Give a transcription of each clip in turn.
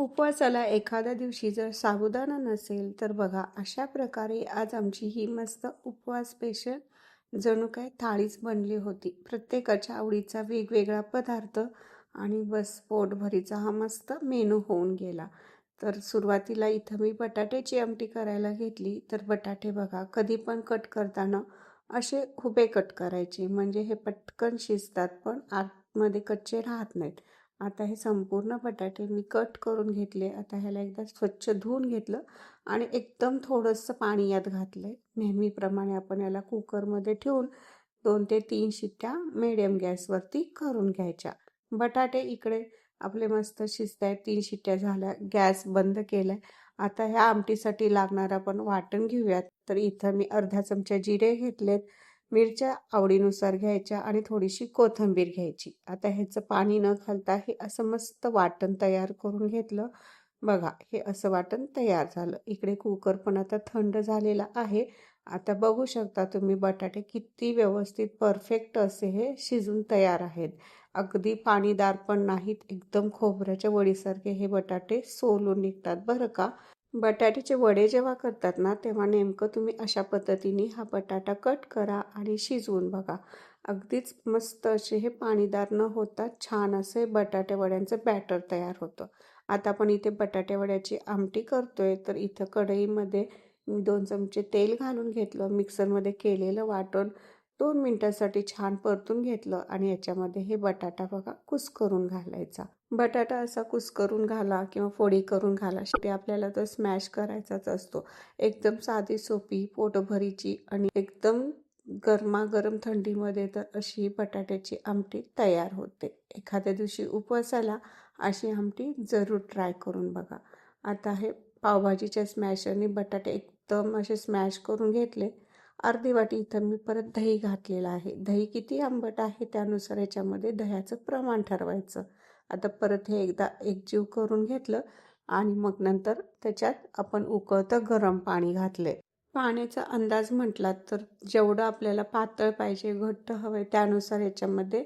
उपवासाला एखाद्या दिवशी जर साबुदाणा नसेल तर बघा अशा प्रकारे आज आमची ही मस्त उपवास स्पेशल जणू काय थाळीच बनली होती. प्रत्येकाच्या आवडीचा वेगवेगळा पदार्थ आणि बस पोटभरीचा हा मस्त मेनू होऊन गेला. तर सुरुवातीला इथं मी बटाट्याची आमटी करायला घेतली. तर बटाटे बघा कधी पण कट करताना असे खुबे कट करायचे. म्हणजे हे पटकन शिजतात पण आतमध्ये कच्चे राहत नाहीत. आता हे संपूर्ण बटाटे मी कट करून घेतले. आता ह्याला एकदा स्वच्छ धुवून घेतलं आणि एकदम थोडंसं पाणी यात घातलं आहे नेहमीप्रमाणे आपण याला कुकरमध्ये ठेवून दोन ते तीन शिट्ट्या मिडियम गॅसवरती करून घ्यायच्या. बटाटे इकडे आपले मस्त शिजत आहेत तीन शिट्ट्या झाल्या. गॅस बंद केला आता ह्या आमटीसाठी लागणार आपण वाटण घेऊयात. तर इथं मी अर्धा चमचा जिरे घेतलेत. मिरच्या आवडीनुसार घ्यायच्या आणि थोडीशी कोथिंबीर घ्यायची. आता ह्याचं पाणी न घालता हे असं मस्त वाटण तयार करून घेतलं. बघा हे असं वाटण तयार झालं. इकडे कुकर पण आता थंड झालेला आहे. आता बघू शकता तुम्ही बटाटे किती व्यवस्थित परफेक्ट असे हे शिजून तयार आहेत. अगदी पाणीदार पण नाहीत. एकदम खोबऱ्याच्या वडीसारखे हे बटाटे सोलून निघतात बरं का? बटाट्याचे वडे जेव्हा करतात ना तेव्हा नेमकं तुम्ही अशा पद्धतीने हा बटाटा कट करा आणि शिजवून बघा. अगदीच मस्त असे हे पाणीदार न होता छान असे बटाटे वड्यांचं बॅटर तयार होतं. आता आपण इथे बटाटे वड्याची आमटी करतोय तर इथं कढईमध्ये मी दोन चमचे तेल घालून घेतलं. मिक्सरमध्ये केलेलं वाटण दोन मिनटासाठी छान परतून घेतलं आणि याच्यामध्ये हे बटाटा बघा कुस्करून घालायचा. बटाटा असा कुस्करून घाला किंवा फोडी करून घाला. शेवटी आपल्याला तर स्मॅश करायचाच असतो. एकदम साधी सोपी पोटभरीची आणि एकदम गरमागरम थंडीमध्ये तर अशी बटाट्याची आमटी तयार होते. एखाद्या दिवशी उपवासाला अशी आमटी जरूर ट्राय करून बघा. आता हे पावभाजीच्या स्मॅशरने बटाटे एकदम असे स्मॅश करून घेतले अर्धी वाटी इथं मी परत दही घातलेलं आहे. दही किती आंबट आहे त्यानुसार याच्यामध्ये दह्याचं प्रमाण ठरवायचं. आता परत हे एकदा एकजीव करून घेतलं आणि मग नंतर त्याच्यात आपण उकळतं गरम पाणी घातले पाण्याचा अंदाज म्हटला तर जेवढं आपल्याला पातळ पाहिजे घट्ट हवं आहे त्यानुसार याच्यामध्ये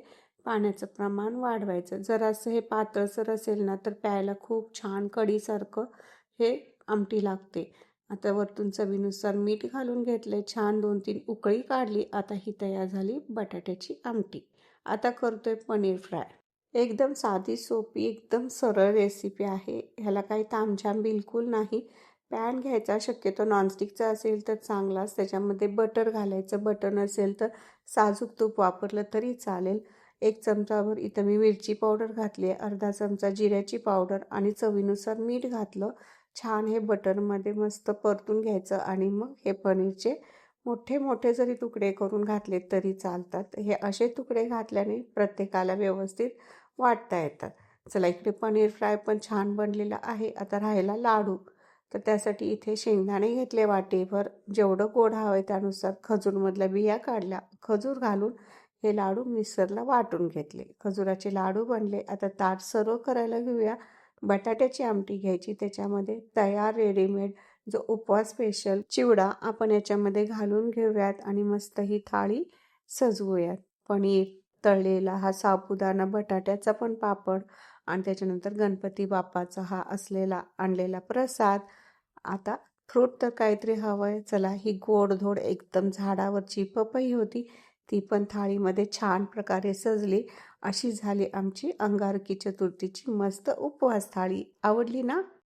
पाण्याचं प्रमाण वाढवायचं. जर असं हे पातळसर असेल ना तर प्यायला खूप छान कढीसारखं हे आमटी लागते. आता वरतून चवीनुसार मीठ घालून घेतले छान दोन तीन उकळी काढली. आता ही तयार झाली बटाट्याची आमटी. आता करतोय पनीर फ्राय. एकदम साधी सोपी एकदम सरळ रेसिपी आहे. ह्याला काही तामझाम बिलकुल नाही. पॅन घ्यायचा शक्यतो नॉनस्टिकचा असेल तर चांगलाच. त्याच्यामध्ये बटर घालायचं. बटर नसेल तर साजूक तूप वापरलं तरी चालेल. एक चमचाभर इथं मी मिरची पावडर घातली आहे. अर्धा चमचा जिऱ्याची पावडर आणि चवीनुसार मीठ घातलं. छान हे बटरमध्ये मस्त परतून घ्यायचं आणि मग हे पनीरचे मोठे मोठे जरी तुकडे करून घातले तरी चालतात. हे असे तुकडे घातल्याने प्रत्येकाला व्यवस्थित वाटता येतात. चला इकडे पनीर फ्राय पण छान बनलेला आहे. आता राहायला लाडू. तर त्यासाठी इथे शेंगदाणे घेतले वाटेभर. जेवढं गोड हवं आहे त्यानुसार खजूरमधल्या बिया काढल्या. खजूर घालून हे लाडू मिक्सरला वाटून घेतले. खजुराचे लाडू बनले. आता ताट सर्व करायला घेऊया. बटाट्याची आमटी घ्यायची. त्याच्यामध्ये तयार रेडीमेड जो उपवास स्पेशल चिवडा आपण याच्यामध्ये घालून घेऊयात आणि मस्त ही थाळी सजवूयात. पनीर तळलेला हा साबुदाणा बटाट्याचा पण पापड आणि त्याच्यानंतर गणपती बाप्पाचा हा असलेला आणलेला प्रसाद. आता फ्रूट तर काहीतरी हवं आहे चला ही गोडधोड एकदम झाडावरची पपई होती. ती पण थाळीमध्ये छान प्रकारे सजली. अशी झाली आमची अंगारकी चतुर्थीची मस्त उपवास थाळी. आवडली ना?